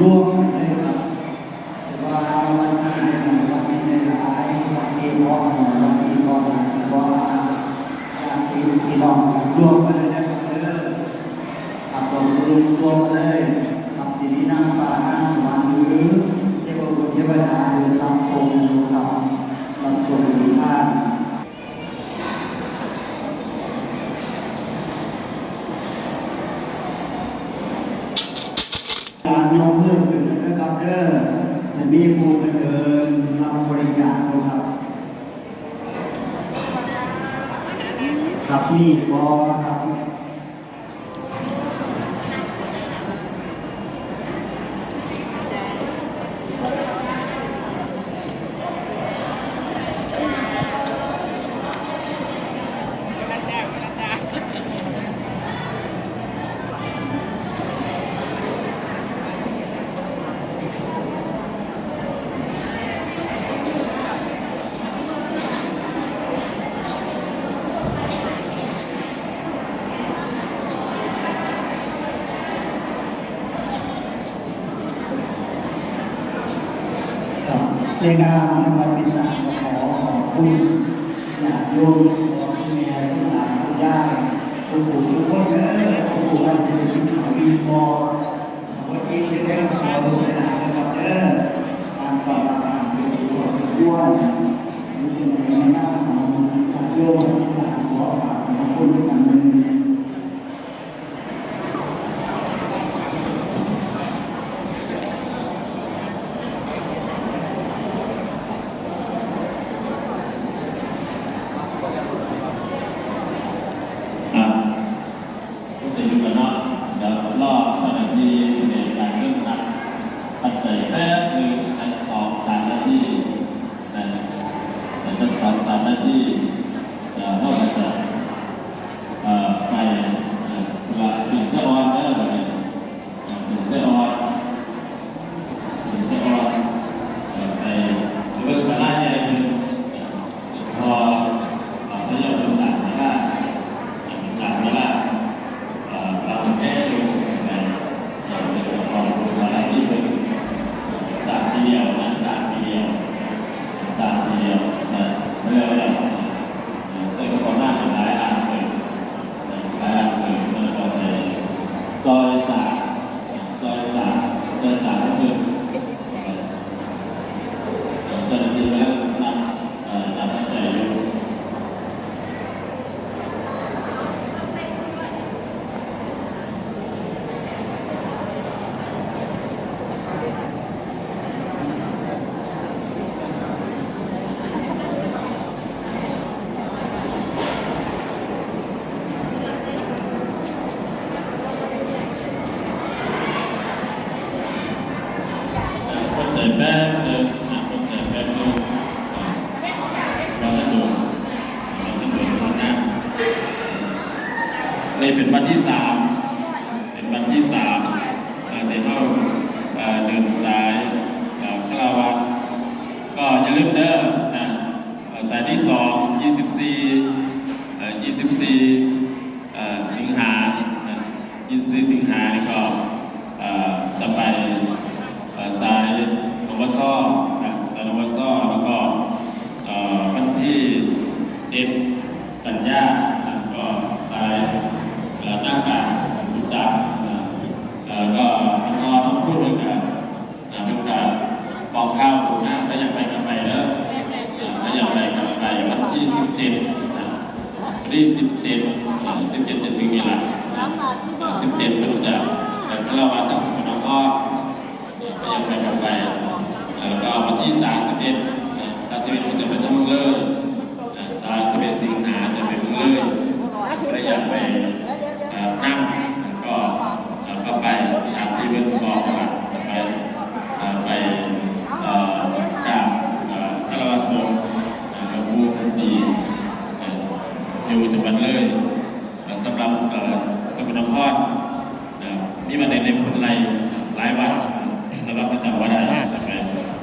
ร่วมเลยครับถือว่าวันนี้วันนี้ในหลายวันนี้พร้อมหอวันนี้พร้อมหลายถือว่าญาติพี่น้องร่วมกันเลยนะครับเด้อขับรถร่วมกันเลยขับจีนีนั่งฟ้านั่งสวรรค์หรือเทวบุตรเทวดาหรือรับทรงครับรับทรงดีมาก การยกเลิกขึ้นนะครับเด้อจะมีผู้มาเดินรับบริการนะครับครับมีบอครับ ในนามธรรมพิสารขอขอบคุณญาติโยมของแม่ทุกหลานทุกญาติทุกผู้ทุกคนเด้อทุกผู้ท่านที่ถึงเขามีมอวันนี้จะได้ขอดูหลานนะครับเด้อการต่อมาทางที่ดีของทุกคนนี่เป็นในนามของญาติโยม ยี่สิงหานี่ก็จะไปเอ่อสายนวสอนะสายนวสอแล้วก็วันที่เจ็ดกันยานะก็สายหน้ากากรู้จักนะเอ่อก็พี่น้องต้องพูดด้วยกันนะเป็นการบอกข่าวนะถ้าอยากไปกันไปแล้วนะถ้าอยากไปกันไปวันที่สิบเจ็ดวันที่สิบเจ็ดสิบเจ็ดจะถึงเวลา สิบเจ็ดไม่รู้จะแต่ถ้าเรามาทางสกลนครก็ยังไปกันไปแล้วก็วันที่สามสิบเอ็ดสามสิบเอ็ดมันจะเป็นทั้งเมืองเลยสามสิบเอ็ดสิงหาจะเป็นเมืองเลยก็อยากไปเอ่อนั่งก็เอ่อก็ไปตามที่เพื่อนบอกว่าไปเอ่อไปเอ่อกราบเอ่อคารวะสงฆ์เอ่อหลวงปู่ขันตีเอ่ออยู่จังหวัดเลยเอ่อสำหรับเอ่อสกลนครเอ่อมีวันเด็ในผลไรหลายวันแล้วเราก็จำว่าได้ใช่ไหม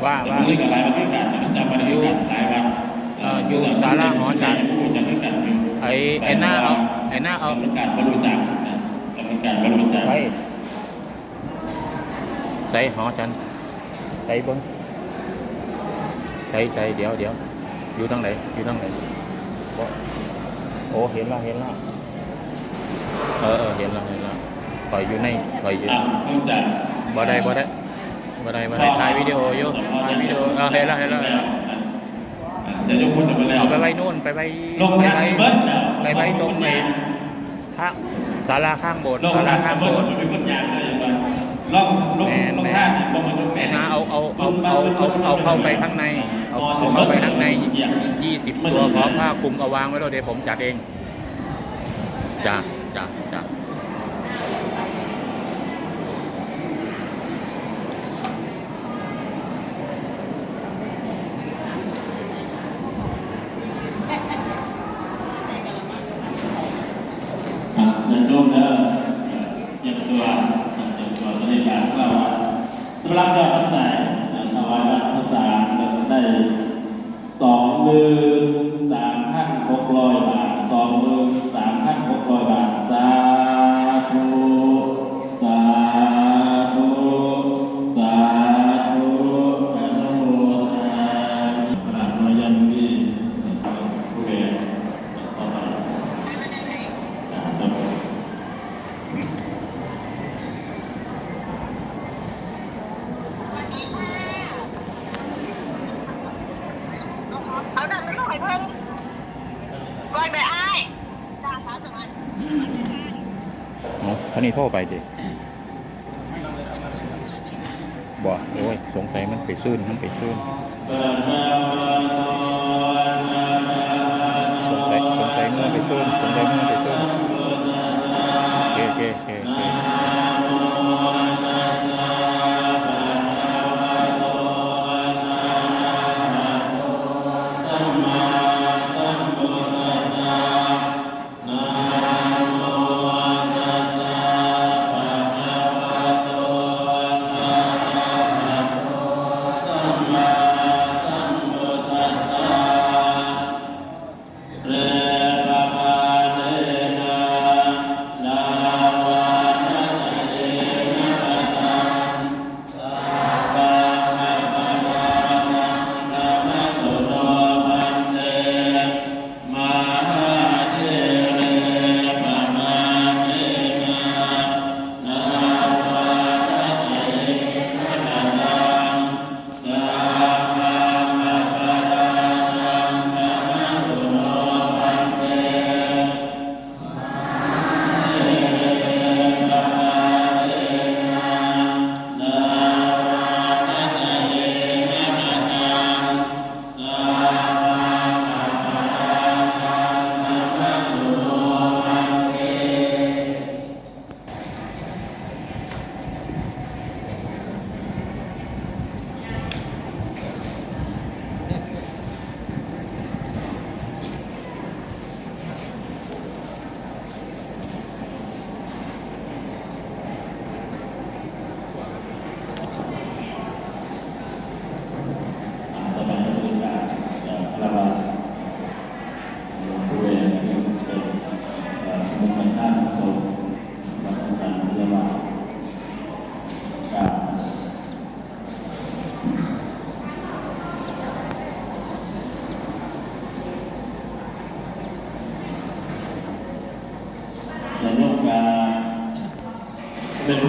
ว่า แต่ ว่า มันเรื่องกับหลายวันด้วยกันมันจำว่าได้ด้วยกันหลายวัน เอ่ออยู่ศาลาหอฉัน ผู้จะด้วยกันอยู่ ไอ้ไอ้หน้าเอาไอ้หน้าเอา กรรมการบริจาคนะกรรมการบริจาค ไป ใส่หอฉันใส่เบิ้งใส่ใส่เดี๋ยวเดี๋ยวอยู่ทางไหนอยู่ทางไหนบ่โอ้เห็นแล้วเห็นแล้วเออเออเห็นแล้วเห็นแล้วคอยอยู่ในคอยอยู่อะต้องจัดบ่ได้บ่ได้บ่ได้บ่ได้ถ่ายวิดีโออยู่ถ่ายวิดีโอเออเห็นแล้วเห็นแล้วเห็นแล้วจะยกมือจะไปแล้วเอาไปไว้นู่นไปไว้ลงไปทันไว้เบิ้ลน่ะไปไว้ตรงไหนข้างศาลาข้างโบสถ์ลงศาทัลานข้างเบิ้โบลสถ์ มันเป็นคนยากเลยอย่างว่าลองลงแม่นลงแม่นท่านี่บ่มันลงแม่นะเอาเอาเอาเอาเอาเอาเข้าไปข้างในเอาเอาเข้าไปข้างในยี่สิบตัวขอผ้าคลุมเอาวางไว้แล้วเดี๋ยวผมจัดเองจ้าจ้าจ้าอะเดินร่มแล้วเตรียมตัวเตรียมตัวตอนนี้การเข้าวัด ส รไปดิบอกโอ้ย สงสัยมันไปซื่นมันไปซื่นสงสัยสงสัยมือไปซื่นสงสัยมือไป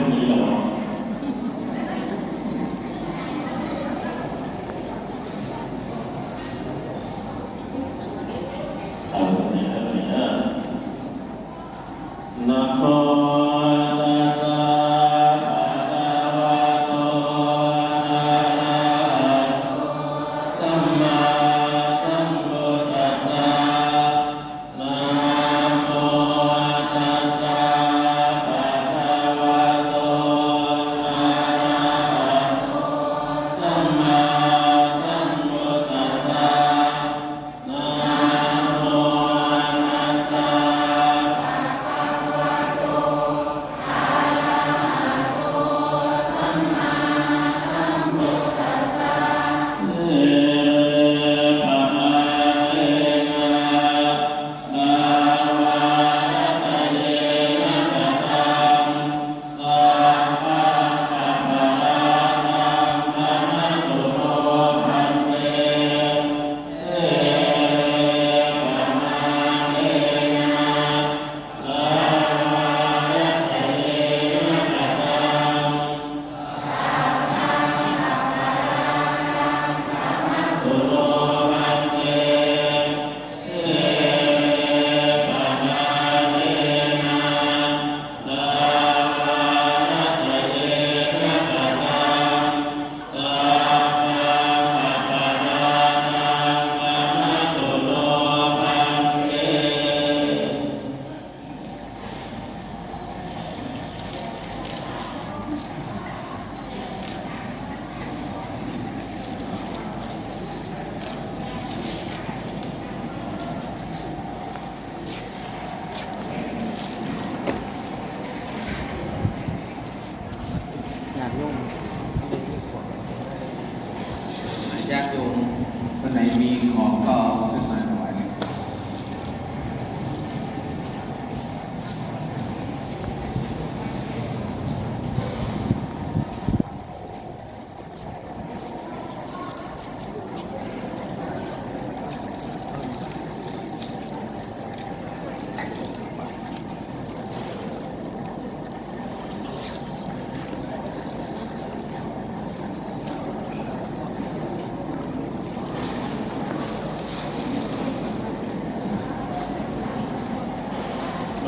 நிலவரம் Oh.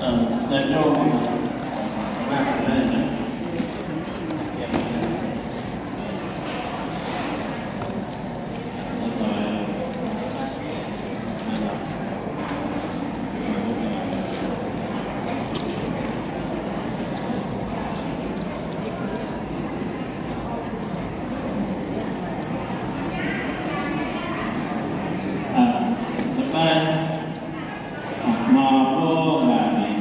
เอ่อเดินโยกมากเลยนะแล้วก็นะครับ อ่าต่อไปอะมาพวกแบบนี้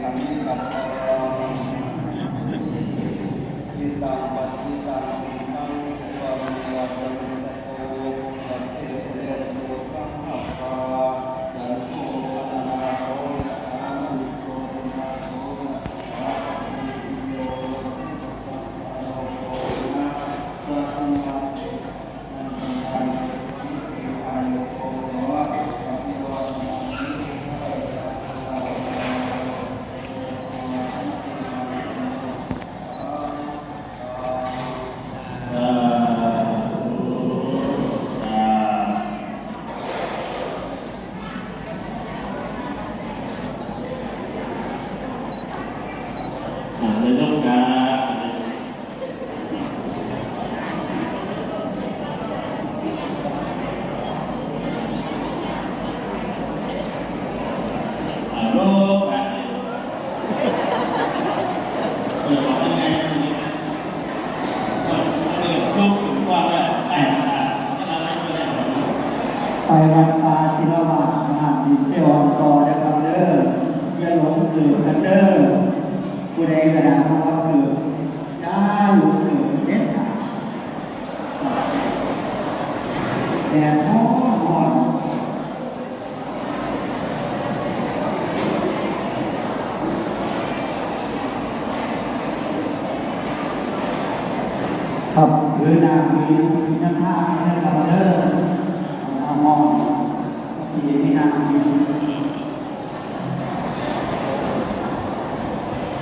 สาธุสาธุอ่าในช่วงการอ่า โรคแบบนี้เออบอกยังไงสิไปวัดป่าศิลปะนะครับดีเซลต่อนะครับเด้ออย่าหลงเกิดกันเด้อผู้ใดกระดาษว่าเกิดอย่าหลงเกิดเด็ดขาดแดดร้อนร้อนครับถือน้ำมีน้ำท่า